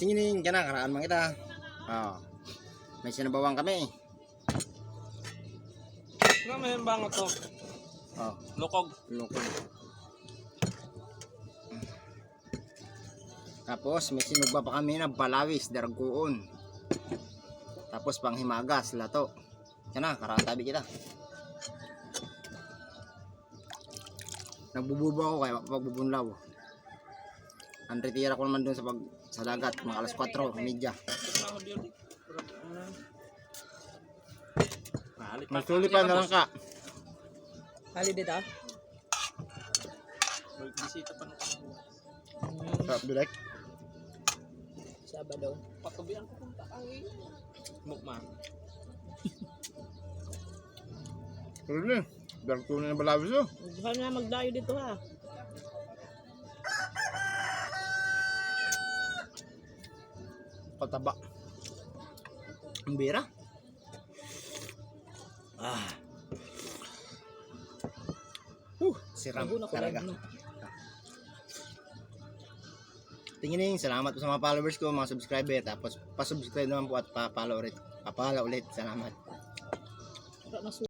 Singining ka na, karaan mang kita. Oh. May sinabawang kami. Ano may bango to? Oh, Lukog. lukod. Tapos may sinugba pa kami na balawis, darguon. Tapos panghimagas, lato. Yan na, karaan tabi kita. Nagbububo ako kaya pagbubunlaw. Ang retira ko naman dun sa pag sa dagat, mga alas 4, media. Masuli pa na lang ka. Hali dito. Bisita pa ng Sarap direct. Sabado. patubian ko punta ay mukman. Pero na, darguon na balawis oh. Gusto na magdayo dito ha. Pataba. Ang bira. Ah. Uh, siram talaga. Tingin salamat po sa mga followers ko, mga subscriber. Tapos, pa-subscribe naman po at pa-follow ulit. Pa-follow ulit. Salamat. Na